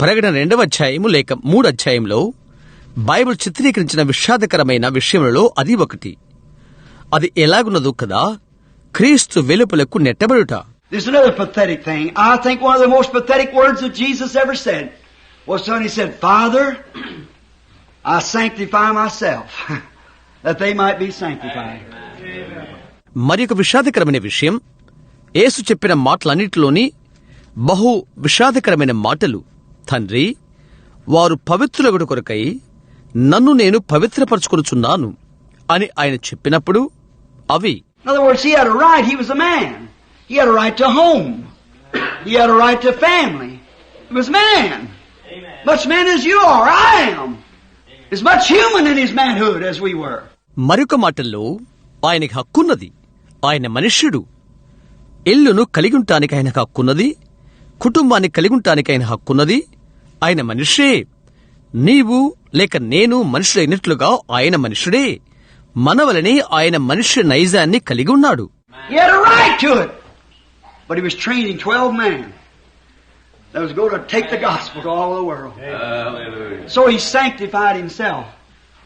ప్రకటన రెండవ అధ్యాయము లేక మూడు అధ్యాయంలో బైబిల్ చిత్రీకరించిన విషాదకరమైన విషయములలో అది ఒకటి అది ఎలాగున్నదో కదా క్రీస్తు వెలుపలకు నెట్టబడుట There's another pathetic thing. I think one of the most pathetic words that Jesus ever said was when he said, Father, I sanctify myself, that they might be sanctified. మరి ఒక విషాదకరమైన విషయం ఏసు చెప్పిన మాటలన్నింటిలోని బహు విషాదకరమైన మాటలు. తండ్రి వారు పవిత్రులగుడు కొరకై నన్ను నేను పవిత్రపరచుకొనిచున్నాను అని ఆయన చెప్పినప్పుడు అవి మరొక మాటల్లో ఆయనకి హక్కున్నది. ఆయన మనుష్యుడు. ఇల్లును కలిగుంటానికి ఆయన హక్కున్నది కుటుంబాన్ని కలిగుంటానికి ఆయన హక్కున్నది ఆయన మనుష్యే నీవు లేక నేను మనుషులైనట్లుగా ఆయన మనుషుడే మనవలని ఆయన మనుష్య నైజాన్ని కలిగి ఉన్నాడు He had a right to it. But he was training 12 men that was going to take the gospel to all the world. So he sanctified himself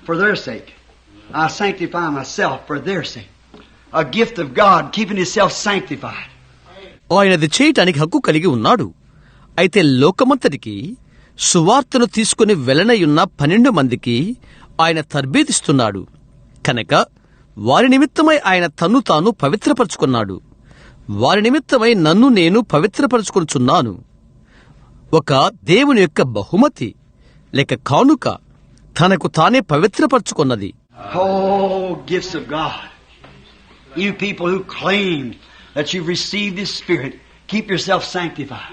for their sake. I sanctify myself for their sake. A gift of God, keeping himself sanctified. ఆయనది చేయటానికి హక్కు కలిగి ఉన్నాడు. అయితే లోకమంతటికి సువార్తను తీసుకుని వెళ్ళనయున్న పన్నెండు మందికి ఆయన తర్బీతిస్తున్నాడు. కనుక వారి నిమిత్తమై ఆయన తన్ను తాను పవిత్రపరుచుకున్నాడు. వారి నిమిత్తమై నన్ను నేను పవిత్రపరుచుకొనుచున్నాను. ఒక దేవుని యొక్క బహుమతి లేక కానుక తనకు తానే పవిత్రపరుచుకున్నది. Oh, gifts of God. You people who claim that you've received His Spirit, keep yourself sanctified.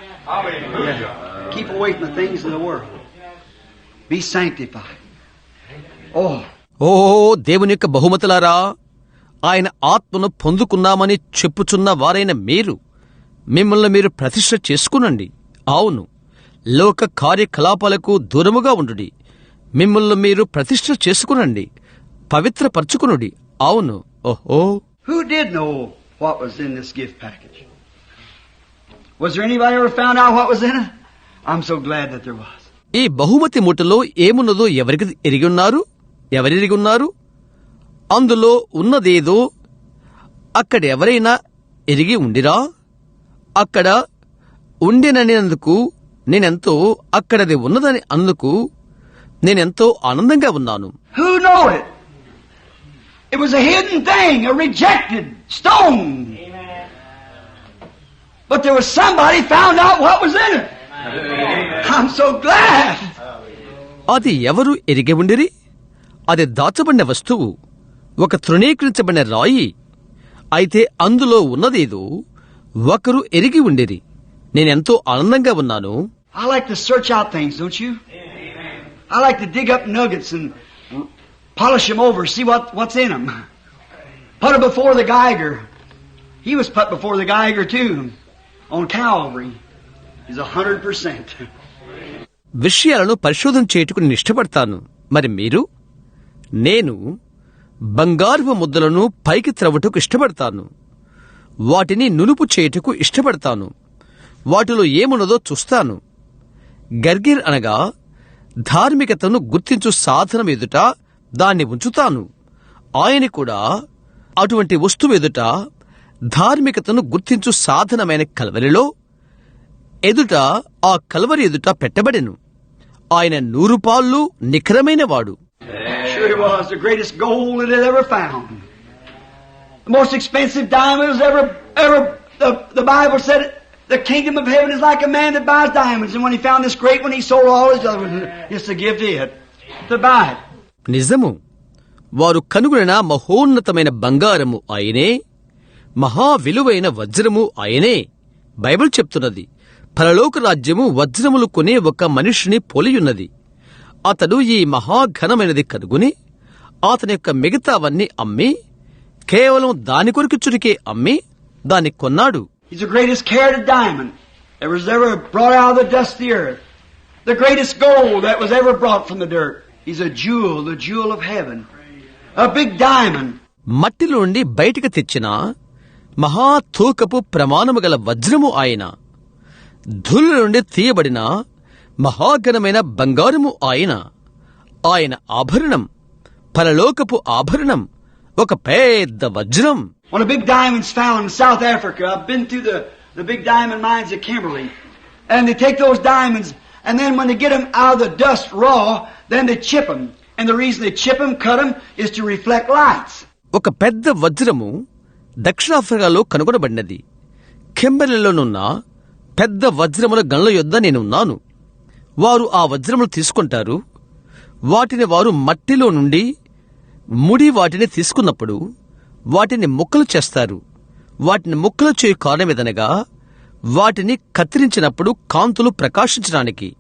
Yeah. Keep away from the things of the world. Be sanctified. Oh, ఓ దేవుని యొక్క బహుమతులారా ఆయన ఆత్మను పొందుకున్నామని చెప్పుచున్న వారైన మీరు మిమ్మల్ని మీరు ప్రతిష్ఠ చేసుకునండి. అవును లోక కార్యకలాపాలకు దూరముగా ఉండుడి. మిమ్మల్ని మీరు ప్రతిష్ఠ చేసుకునండి. పవిత్రపరచుకునుడి. అవును. ఓహో. Who did know? What was in this gift package? Was there anybody ever found out what was in it? I'm so glad that there was. ఈ బహుమతి మూటలో ఏమున్నదో ఎవరికి ఎరిగి ఉన్నారు ఎవరెరిగి ఉన్నారు అందులో ఉన్నదేదో అక్కడ ఎవరైనా ఎరిగి ఉండిరా అక్కడ ఉండిననేందుకు నేనెంతో అక్కడది ఉన్నదని అందుకు నేనెంతో ఆనందంగా ఉన్నాను Who know it? It was a hidden thing, a rejected stone. But there was somebody found out what was in it. I'm so glad. అది ఎవరు ఎరిగి ఉండిరి అది దాచబడిన వస్తువు ఒక తృణీకరించబడిన రాయి అయితే అందులో ఉన్నదేదో ఒకరు ఎరిగి ఉండిరి నేనెంతో ఆనందంగా ఉన్నాను I like to search out things, don't you? I like to dig up nuggets and polish them over, see what, what's in them. Put them before the Geiger. He was put before the Geiger too, on Calvary. He's a hundred percent. విషయాలను పరిశోధన చేయుటకు నేను ఇష్టపడతాను మరి మీరు నేను బంగారు ముద్దలను పైకి త్రవ్వటకు ఇష్టపడతాను వాటిని నునుపు చేయుటకు ఇష్టపడతాను వాటిలో ఏమున్నదో చూస్తాను గర్గిర్ అనగా ధార్మికతను గుర్తించు సాధనం ఎదుట దాన్ని ఉంచుతాను ఆయన కూడా అటువంటి వస్తువు ఎదుట ధార్మికతను గుర్తించు సాధనమైన కలవరిలో ఎదుట ఆ కలవరి ఎదుట పెట్టబడెను ఆయన నూరు పాళ్ళు నిఖరమైన వాడు the most expensive diamond ever, ever, the, the Bible said it, the kingdom of heaven is like a man that buys diamonds. And when he found this great one, he sold all his other ones it's a gift to it, to buy it. నిజము వారు కనుగొనిన మహోన్నతమైన బంగారము ఆయనే మహా విలువైన వజ్రము ఆయనే Bible చెప్తున్నది పరలోక రాజ్యము వజ్రములు కొనే ఒక మనిషిని పోలియున్నది అతడు ఈ మహాఘనమైనది కనుగొని అతని యొక్క మిగతావన్నీ అమ్మి కేవలం దాని కొరకు చురికే అమ్మి దాన్ని కొన్నాడు He's the greatest carat diamond that was ever brought out of the dust of the earth. The greatest gold that was ever brought from the dirt. మట్టిలో నుండి బయటకు తెచ్చిన మహాతూకపు ప్రమాణము గల వజ్రము ఆయన. ధూళ్ళ నుండి తీయబడిన మహాఘనమైన బంగారము ఆయన. ఆయన ఆభరణం పరలోకపు ఆభరణం ఒక పెద్ద వజ్రం. The big diamond mines at Kimberley. And then when they get them out of the dust raw, then they chip them. And the reason they chip them, cut them, is to reflect lights. ఒక పెద్ద వజ్రము దక్షిణాఫ్రికాలో కనుగొనబడినది కెంబెర్లీలోనున్న పెద్ద వజ్రముల గనుల యొద్ద నేనున్నాను వారు ఆ వజ్రములు తీసుకుంటారు వాటిని వారు మట్టిలో నుండి ముడి వాటిని తీసుకున్నప్పుడు వాటిని ముక్కలు చేస్తారు వాటిని ముక్కలు చేయు కారణమేదనగా వాటిని కత్తిరించినప్పుడు కాంతులు ప్రకాశించడానికి.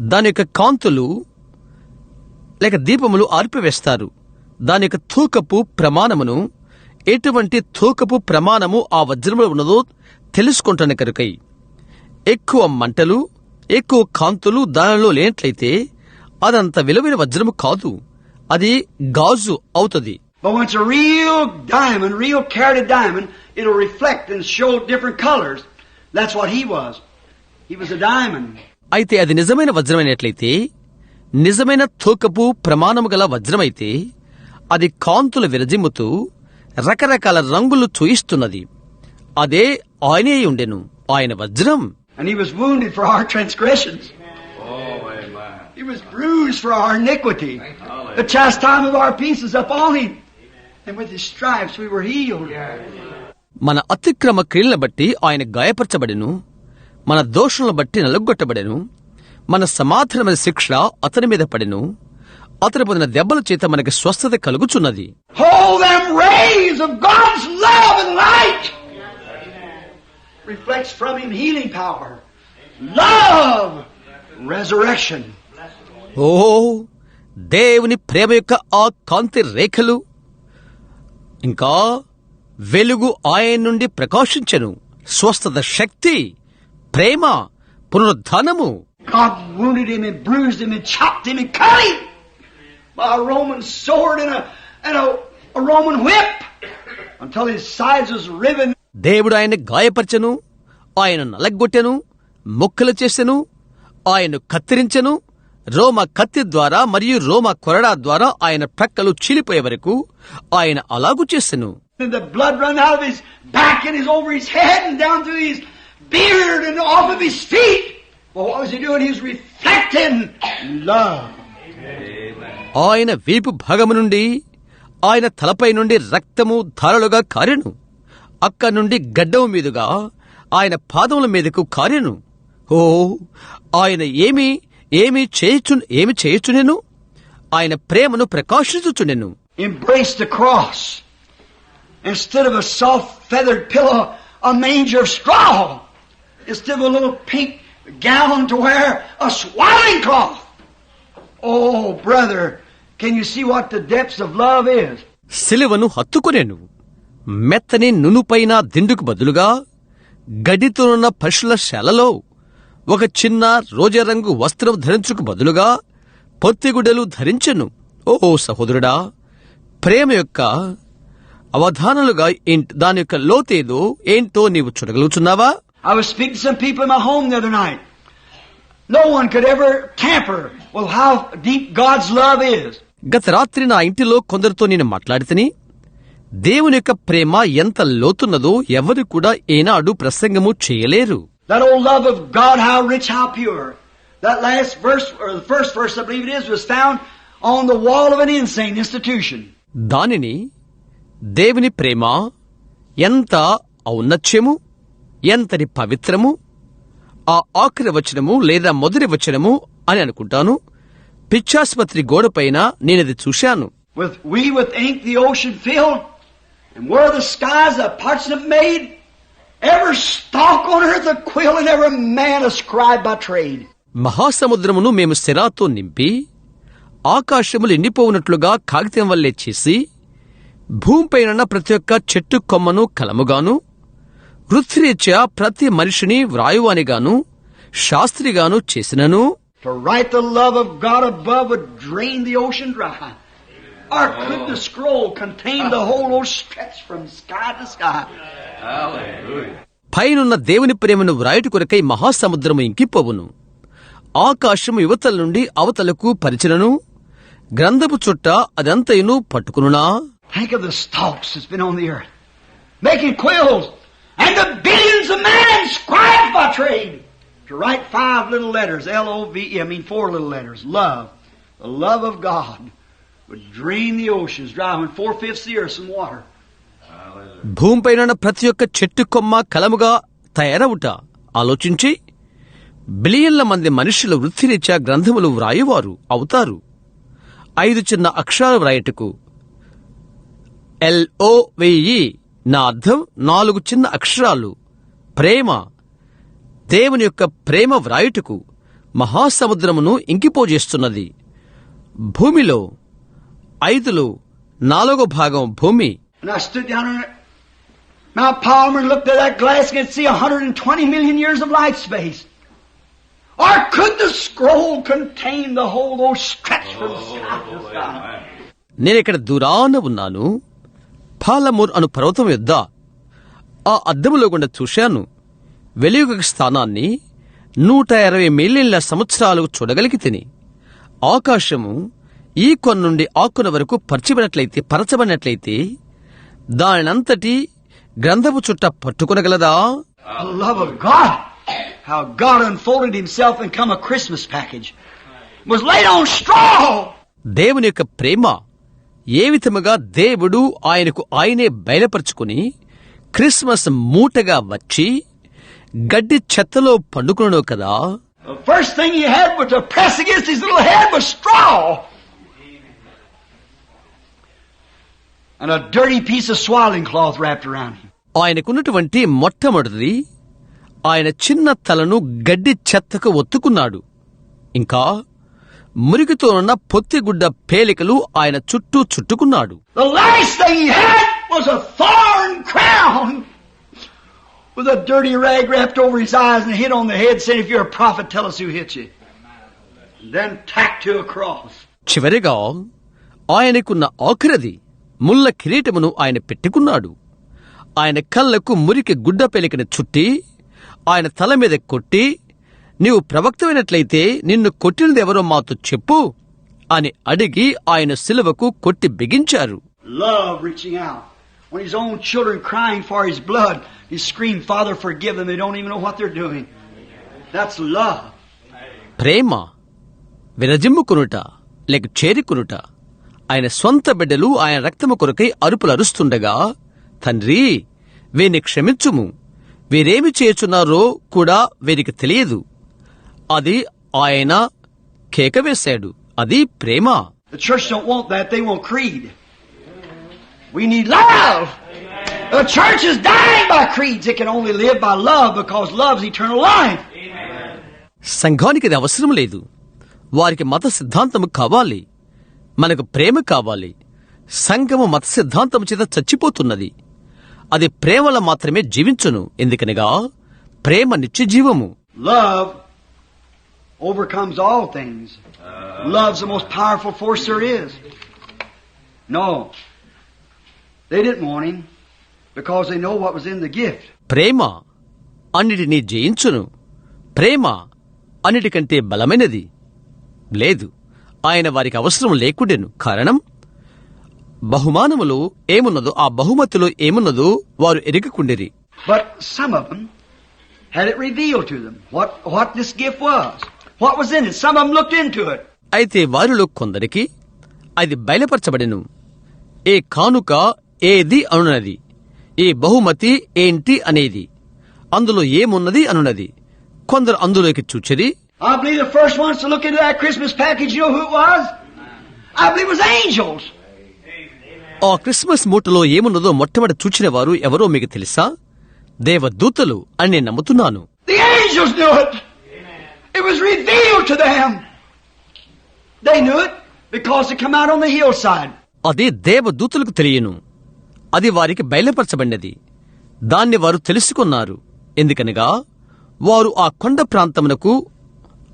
దాని యొక్క కాంతులు లేక దీపములు ఆర్పివేస్తారు. దాని యొక్క తూకపు ప్రమాణమును ఎటువంటి తూకపు ప్రమాణము ఆ వజ్రములు ఉన్నదో తెలుసుకుంటాను కనుకై. ఎక్కువ మంటలు ఎక్కువ కాంతులు దానిలో లేనట్లయితే అదంత విలువైన వజ్రము కాదు. అది గాజు అవుతుంది. అయితే అది నిజమైన వజ్రమైనట్లయితే నిజమైన తూకపు ప్రమాణము గల వజ్రమైతే అది కాంతులు విరజిమ్ముతూ రకరకాల రంగులు చూయిస్తున్నది. అదే ఆయనే ఉండెను ఆయన వజ్రం. He was bruised for our iniquity. The chastisement of our peace is upon him. And with his stripes we were healed. మన అతిక్రమ క్రియలను బట్టి ఆయన గాయపరచబడెను మన దోషులను బట్టి నలుగొట్టబడెను మన సమాధానమైన శిక్ష అతని మీద పడెను అతని పొందిన దెబ్బల చేత మనకి స్వస్థత కలుగుచున్నది Hold them rays of God's love and light. Reflects from him healing power. Love. Resurrection. ఓ దేవుని ప్రేమ యొక్క ఆ కాంతి రేఖలు ఇంకా వెలుగు ఆయన నుండి ప్రకాశించను. స్వస్థత శక్తి ప్రేమ పునరుద్ధానము. దేవుడు ఆయన గాయపరచను ఆయన నలగొట్టెను ముక్కలు చేసెను ఆయన కత్తిరించను రోమ కత్తి ద్వారా మరియు రోమ కొరడా ద్వారా ఆయన ప్రక్కలు చీలిపోయే వరకు ఆయన అలాగూ చేసెను. ఆయన వీపు భాగము నుండి ఆయన తలపై నుండి రక్తము ధారలుగా కారెను. అక్కడ నుండి గడ్డము మీదుగా ఆయన పాదముల మీదకు కారెను. ఓ ఆయన ఏమి ఏమి చేయచు ఏమి చేయుచునెను ఆయన ప్రేమను ప్రకాశించుచుండెను Embraced the cross. Instead of a soft feathered pillow, a manger of straw. Instead of a little pink gown to wear, a swaddling cloth. Oh, brother, can you see what the depths of love is? శిలువను హత్తుకొనెను మెత్తని నునుపైన దిండుకు బదులుగా గడ్డితోనున్న పశుల శాలలో ఒక చిన్న రోజరంగు వస్త్రం ధరించుకు బదులుగా పొత్తిగుడ్డలు ధరించెను ఓ సహోదరుడా ప్రేమ యొక్క అవధానాలుగా ఏంట్- దాని యొక్క లోతేదో ఏంటో నీవు చూడగలుగుతున్నావా I was speaking to some people in my home the other night. No one could ever tamper with how deep God's love is. గత రాత్రి నా ఇంటిలో కొందరితో నేను మాట్లాడితేని దేవుని యొక్క ప్రేమ ఎంత లోతున్నదో ఎవరు కూడా ఏనాడు ప్రసంగము చేయలేరు That old love of God, how rich, how pure. That last verse, or the first verse, I believe it is, was found on the wall of an insane institution. దానిని దేవుని ప్రేమ ఎంత ఔన్నత్యము ఎంతటి పవిత్రము ఆ ఆఖరి వచనము లేదా మొదటి వచనము అని అనుకుంటాను పిచ్చాసుపత్రి గోడపైన నేనది చూశాను With we with ink the ocean filled, and where the skies the parchment made, every stalk on earth a quill, and every man a scribe by trade. మహాసముద్రమును మేము సిరాతో నింపి ఆకాశములు ఎండిపోవునట్లుగా కాగితం వల్లే చేసి భూమిపైన ప్రతి ఒక్క చెట్టు కొమ్మను కలముగాను వృత్తిరీత్యా ప్రతి మనిషిని వ్రాయువానిగాను శాస్త్రిగాను చేసినను To write the love of God above would drain the ocean dry. Or could the scroll contain the whole old stretch from sky to sky? Hallelujah. పైనున్న దేవుని ప్రేమను వ్రాయుటి కొరకై మహాసముద్రము ఇంకిపోవును ఆకాశము యువతల నుండి అవతలకు పరిచినను గ్రంథపు చుట్ట అదంతయును పట్టుకునునా Think of the stalks that's been on the earth, making quills, and the billions of men scribes by trade to write five little letters, L-O-V-E, I mean four little letters, love. The love of God Would drain the oceans, driving four-fifths the earth in water. భూమిపైన ప్రతి ఒక్క చెట్టు కొమ్మ కలముగా తయారవుట. ఆలోచించి బిలియన్ల మంది మనుషుల వృత్తిరీత్యా గ్రంథములు వ్రాయువారు అవుతారు. ఐదు చిన్న అక్షరాలు వ్రాయటకు. ఎల్ఓ వెయ్యి నా అర్థం నాలుగు చిన్న అక్షరాలు. ప్రేమ దేవుని యొక్క ప్రేమ వ్రాయుటకు మహాసముద్రమును ఇంకిపోజేస్తున్నది. భూమిలో ఐదులు నాలుగో భాగం భూమి. నేను ఇక్కడ దూరాన ఉన్నాను. ఫాలమూర్ అను పర్వతం యుద్ధ ఆ అద్దెములో గుండా చూశాను. వెలియుగ స్థానాన్ని నూట ఇరవై మిలియన్ల సంవత్సరాలు చూడగలిగితేని. ఆకాశము ఈ కొన్ని నుండి ఆకుల వరకు పరచబడినట్లయితే పరచబడినట్లయితే దానంతటి గ్రంథపు చుట్ట పట్టుకునగలదా? How God unfolded himself దేవుని యొక్క ప్రేమ ఏ విధముగా దేవుడు ఆయనకు ఆయనే బయలుపరుచుకుని క్రిస్మస్ మూటగా వచ్చి గడ్డి చెత్తలో పండుకున్నాడో కదా? And a dirty piece of swaddling cloth wrapped around Him. ఆయనకున్నటువంటి మొట్టమొదటిది ఆయన చిన్న తలను గడ్డి చెత్తకు ఒత్తుకున్నాడు ఇంకా మురికితో ఉన్న పొత్తిగుడ్డ పేలికలు ఆయన చుట్టూ చుట్టుకున్నాడు The last thing he had was a thorn crown with a dirty rag wrapped over his eyes and hit on the head saying, if you're a prophet, tell us who hit you. And then tacked to a cross. చివరిగా ఆయనకున్న ఆఖరిది ముల్ల కిరీటమును ఆయన పెట్టుకున్నాడు. ఆయన కళ్ళకు మురికి గుడ్డ పెలికిన చుట్టి ఆయన తల మీద కొట్టి నీవు ప్రవక్తమైనట్లయితే నిన్ను కొట్టినదెవరో మాతో చెప్పు అని అడిగి ఆయన సిలువకు కొట్టి బిగించారు. ప్రేమ విరజిమ్ముకునుట లేక చేరికునుట. ఆయన స్వంత బిడ్డలు ఆయన రక్తము కొరకై అరుపులరుస్తుండగా తండ్రి వీరిని క్షమించుము. వీరేమి చేయుచున్నారో కూడా వీరికి తెలియదు. అది ఆయన కేకవేశాడు అది ప్రేమ. సంఘానికి అది అవసరం లేదు. వారికి మత సిద్ధాంతము కావాలి. మనకు ప్రేమ కావాలి. సంఘము మత సిద్ధాంతం చేత చచ్చిపోతున్నది. అది ప్రేమల మాత్రమే జీవించును. ఎందుకనగా ప్రేమ నిత్య జీవము లవ్ ప్రేమ అన్నిటినీ జయించును. ప్రేమ అన్నిటికంటే బలమైనది. లేదు. ఆయన వారికి అవసరం లేకుండెను కారణం బహుమానములో ఏమున్నదో ఆ బహుమతిలో ఏమున్నదో వారు ఎరగకుండిరి But some of them had it revealed to them what, what this gift was. What was in it. Some of them looked into it. అయితే వారిలో కొందరికి అది బయలుపరచబడెను ఏ కానుక ఏది అనున్నది ఈ బహుమతి ఏంటి అనేది అందులో ఏమున్నది అనున్నది కొందరు అందులోకి చూచిరి I believe the first ones to look into that Christmas package, you know who it was? I believe it was angels. ఆ క్రిస్మస్ మూటలో ఏమున్నదో మొట్టమొదటి చూచిన వారు ఎవరో మీకు తెలుసా? దేవదూతలు అని నేను నమ్ముతున్నాను. అది దేవదూతలకు తెలియను. అది వారికి బయలుపరచబడినది. దాన్ని వారు తెలుసుకున్నారు. ఎందుకనగా వారు ఆ కొండ ప్రాంతమునకు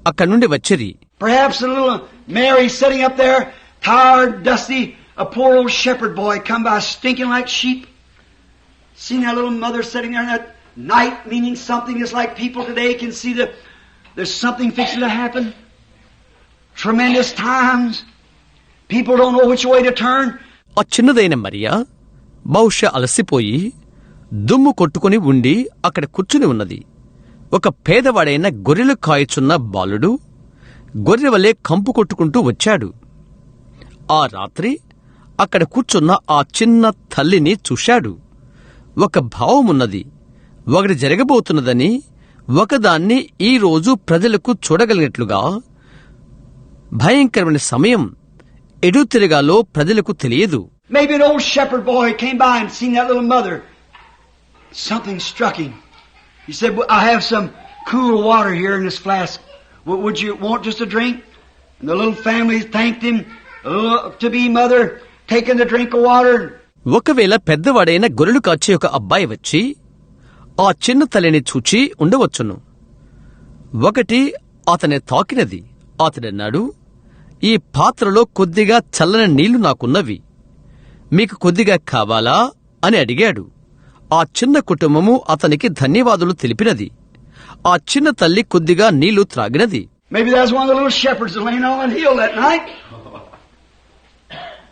అక్కడి నుండి వచ్చిరి Perhaps a little Mary sitting up there, tired, dusty, a poor old shepherd boy come by stinking like sheep. Seen that little mother sitting there in that night, meaning something just like people today can see that there's something fixing to happen. Tremendous times. People don't know which way to turn. ఆ చిన్నదైన మరియా బహుశా అలసిపోయి దుమ్ము కొట్టుకుని ఉండి అక్కడ కూర్చుని ఉన్నది ఒక పేదవాడైన గొర్రెలు కాయచున్న బాలుడు గొర్రె వలె కంపు కొట్టుకుంటూ వచ్చాడు ఆ రాత్రి అక్కడ కూర్చున్న ఆ చిన్న తల్లిని చూశాడు ఒక భావమున్నది ఒకటి జరగబోతున్నదని ఒకదాన్ని ఈ రోజు ప్రజలకు చూడగలిగినట్లుగా భయంకరమైన సమయం ఎడు తిరగాలో ప్రజలకు తెలియదు Maybe an old shepherd boy came by and seen that little mother. Something struck him. He said, "Well, I have some cool water here in this flask. W- Would you want just a drink? And the little family thanked him. oh, to-be mother taking the drink of water. ఒకవేళ పెద్దవాడైన గొర్రెలు కాచే ఒక అబ్బాయి వచ్చి ఆ చిన్న తల్లిని చూచి ఉండవచ్చును ఒకటి అతని తాకినది అతడన్నాడు ఈ పాత్రలో కొద్దిగా చల్లని నీళ్ళు నాకున్నవి మీకు కొద్దిగా కావాలా అని అడిగాడు ఆ చిన్న కుటుంబము అతనికి ధన్యవాదులు తెలిపినది ఆ చిన్న తల్లి కొద్దిగా నీళ్ళు త్రాగినది Maybe that's one of the little shepherds that laying on that hill that night.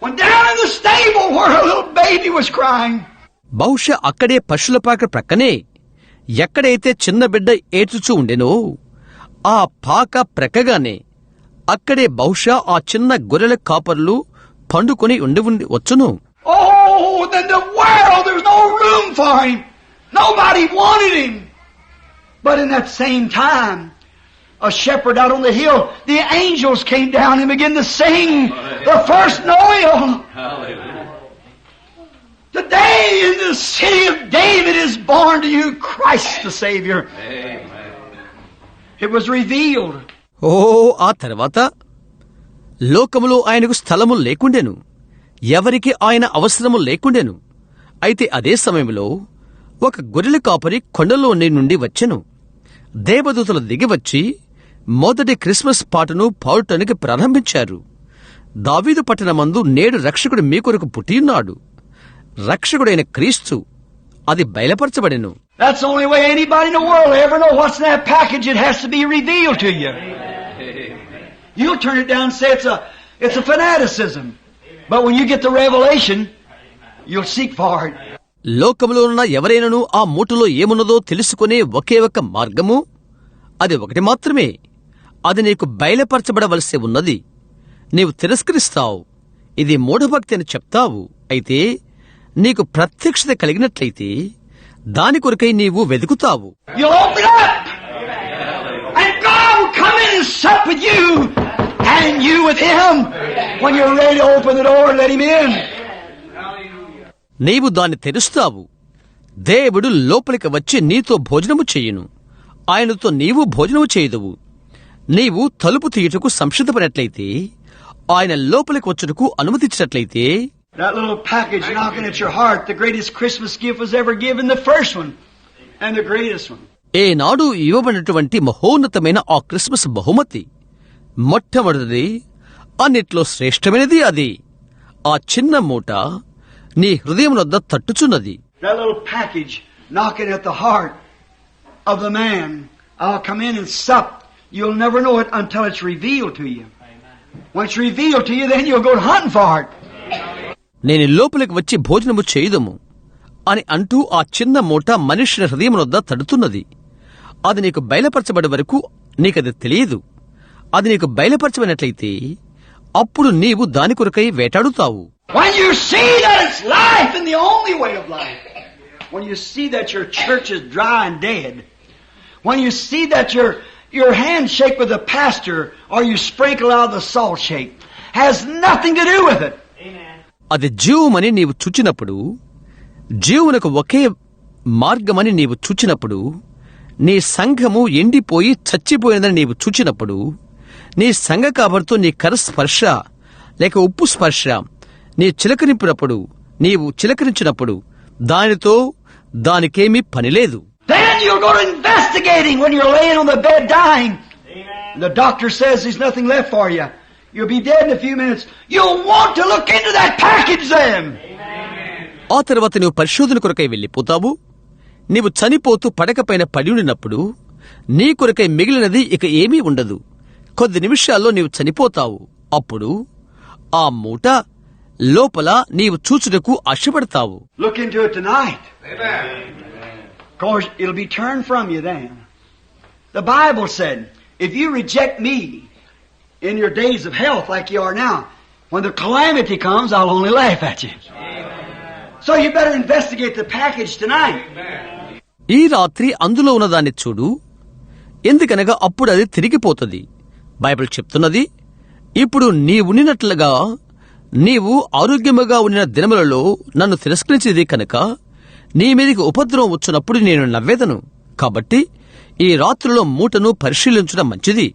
Went down in the stable where a little baby was crying. బహుశా అక్కడే పశువుల పాక ప్రక్కనే ఎక్కడైతే చిన్న బిడ్డ ఏడ్చుచూ ఉండెనో ఆ పాక ప్రక్కగానే అక్కడే బహుశా ఆ చిన్న గొర్రెల కాపర్లు పండుకొని ఉండి ఉండి వచ్చును Oh, then the world, there's no room for him. Nobody wanted him. But in that same time, a shepherd out on the hill, the angels came down and began to sing the first Noel. Hallelujah. Today in the city of David is born to you Christ the Savior. Amen. It was revealed. ఓ ఆ తర్వాత లోకములో ఆయనకు స్థలము లేకుండెను ఎవరికి ఆయన అవసరము లేకుండెను అయితే అదే సమయంలో ఒక గొర్రెల కాపరి కొండలోని నుండి వచ్చెను దేవదూతలు దిగివచ్చి మొదటి క్రిస్మస్ పాటను పాడటానికి ప్రారంభించారు దావీదు పట్టణమందు నేడు రక్షకుడు మీ కొరకు పుట్టియున్నాడు రక్షకుడైన క్రీస్తు అది బయలుపరచబడెను That's the only way anybody in the world will ever know what's in that package. It has to be revealed to you. You'll turn it down and say it's a, it's a fanaticism. But when you get the revelation, you'll seek for it. లోకములో ఉన్న ఎవరైనాను ఆ మూటలో ఏమున్నదో తెలుసుకునే ఒకే ఒక మార్గము? అది ఒకటి మాత్రమే. అది నీకు బయలుపరచబడవలసి ఉన్నది. నీవు తిరస్కరిస్తావు. ఇది మూఢభక్తి అని చెప్తావు. అయితే నీకు ప్రత్యక్షత కలిగినట్లయితే దాని కొరకై నీవు వెతుకుతావు. And you with Him. నీవు దాన్ని తెరుస్తావు. దేవుడు లోపలికి వచ్చి నీతో భోజనము చేయును. ఆయనతో నీవు భోజనము చేయదువు. నీవు తలుపు తీయుటకు సంక్షిద్ధపడినట్లయితే ఆయన లోపలికి వచ్చుటకు అనుమతించినట్లయితే That ఏ నాడు ఇవ్వబడినటువంటి మహోన్నతమైన ఆ క్రిస్మస్ బహుమతి మొట్టమొదటిది అన్నిట్లో శ్రేష్టమైనది అది. ఆ చిన్న మూట నీ హృదయం వద్ద తట్టుచున్నది. నేను లోపలికి వచ్చి భోజనము చేయుదము. అని అంటూ ఆ చిన్న మూట మనిషిని హృదయం వద్ద తడుతున్నది. అది నీకు బయలపరచబడి వరకు నీకది తెలియదు. అది నీకు బయలపరచబడినట్లయితే అప్పుడు నీవు దాని కొరకై వేటాడుతావు When you see that it's life and the only way of life. When you see that your church is dry and dead. When you see that your, your handshake with the pastor or you sprinkle out the salt shake has nothing to do with it. అది జీవమని నీవు చూచినప్పుడు జీవునకు ఒకే మార్గమని నీవు చూచినప్పుడు నీ సంఘము ఎండిపోయి చచ్చిపోయినదని నీవు చూచినప్పుడు నీ సంగ సంగకాబరితో నీ కర స్పర్శ లేక ఉప్పు స్పర్శ నీ చిలకరింపునప్పుడు నీవు చిలకరించినప్పుడు దానితో దానికేమీ పని పనిలేదు ఆ తర్వాత నువ్వు పరిశోధన కొరకై వెళ్ళిపోతావు. నీవు చనిపోతూ పడకపైన పడి ఉన్నప్పుడు నీ కొరకై మిగిలినది ఇక ఏమీ ఉండదు. కొద్ది నిమిషాల్లో నీవు చనిపోతావు అప్పుడు ఆ మూట లోపల నీవు చూచుటకు ఆశపడతావు Look into it tonight. Of course, it'll be turned from you then. The Bible said, if you reject me in your days of health like you are now, when the calamity comes, I'll only laugh at you. So you better investigate the package tonight. ఈ రాత్రి అందులో ఉన్నదాన్ని చూడు ఎందుకనగా అప్పుడు అది తిరిగిపోతుంది Bible చెప్తున్నది ఇప్పుడు నీవు ఉండినట్లుగా నీవు ఆరోగ్యముగా ఉన్న దినములలో నన్ను తిరస్కరించేది కనుక నీ మీదకి ఉపద్రవం వచ్చినప్పుడు నేను నవ్వేదను. కాబట్టి ఈ రాత్రిలో మూటను పరిశీలించడం మంచిది.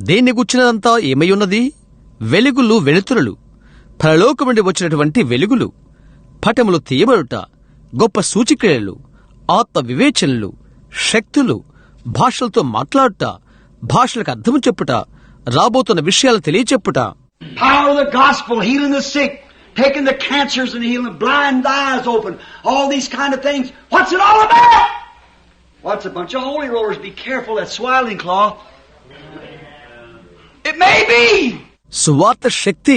దేన్ని గుచ్చినదంతా ఏమై ఉన్నది? వెలుగులు వెలుతురులు పరలోకం నుండి వచ్చినటువంటి వెలుగులు పటములు తీయబడుట గొప్ప సూచిక్రియలు ఆత్మ వివేచనలు శక్తులు భాషలతో మాట్లాడుట భాషలకు అర్థము చెప్పుట రాబోతున్న విషయాలు తెలియచెప్పుట taking the cancers and healing blind eyes open. All these kind of things. What's it all about? What's a bunch of holy rollers? Be careful that swaddling cloth. It may be. సువార్త శక్తి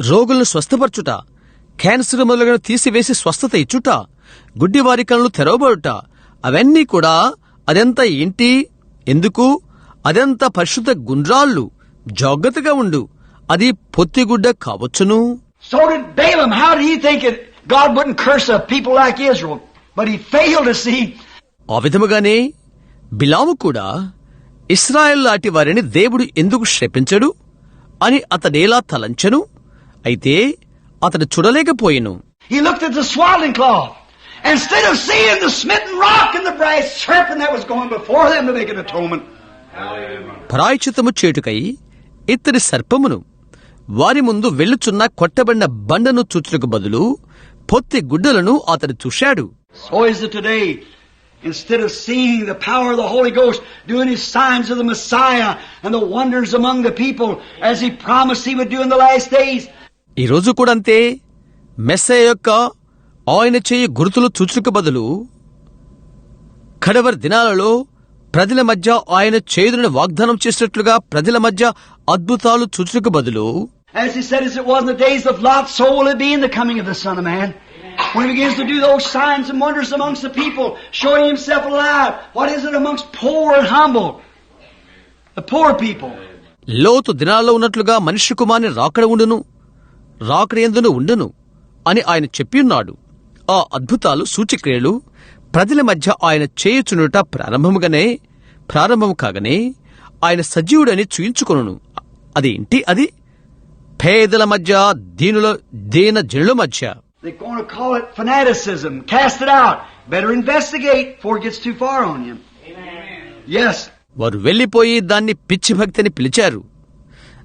రోగులను స్వస్థపరచుట cancer మొదలగున తీసివేసి స్వస్థత ఇచ్చుట గుడ్డివారి కళ్ళు తెరవబడుట అవన్నీ కూడా అదెంత ఏంటి ఎందుకు అదెంత పరిశుద్ధ గుండ్రాళ్ళు జాగ్రత్తగా ఉండు అది పొత్తిగుడ్డ కావచ్చును So did Balaam. How did he think it? God wouldn't curse a people like Israel. But he failed to see ఆ విధముగానే బిలాము కూడా ఇస్రాయల్ లాంటి వారిని దేవుడు ఎందుకు శపించడు అని అతడేలా తలంచెను. అయితే అతడు చూడలేకపోయెను. ప్రాయచితము చేటుకై ఇతడి సర్పమును. వారి ముందు వెళ్ళుచున్న కొట్టబడిన బండను చూచుటకు బదులు పొత్తి గుడ్డలను అతడు చూశాడు. Instead of seeing the power of the Holy Ghost doing his signs of the Messiah and the wonders among the people as he promised he would do in the last days, ఈ రోజు కూడా అంతే మెస్సయ్య యొక్క ఆయన చేయి గుర్తులు చూచుటకు బదులు కడవరి దినాలలో ప్రజల మధ్య ఆయన చేదుని వాగ్దానం చేసినట్లుగా ప్రజల మధ్య అద్భుతాలు చూచుటకు బదులు as he said, as it was in the days of Lot, so will it be in the coming of the Son of Man. When he begins to do those signs and wonders amongst the people, showing himself alive. What is it amongst poor and humble? The poor people. లోతు దినాల్లో ఉన్నట్లుగా మనిషి కుమారుని రాకడ ఉండును రాకడ ఎందును ఉండును అని ఆయన చెప్పియున్నాడు ఆ అద్భుతాలు సూచిక్రియలు ప్రజల మధ్య ఆయన చేయుచునుట ప్రారంభముగానే ప్రారంభము కాగానే ఆయన సజీవుడని చూయించుకొనును అదేంటి అది పేదల మధ్య దీనుల దీన జనుల మధ్య They're going to call it fanaticism. Cast it out. Better investigate before it gets too far on you. Yes. వారు వెళ్ళిపోయి దాన్ని పిచ్చి భక్తి అని పిలిచారు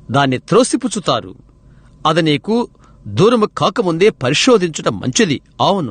దాన్ని త్రోసిపుచ్చుతారు అది నీకు దూరము కాకముందే పరిశోధించుట మంచిది అవును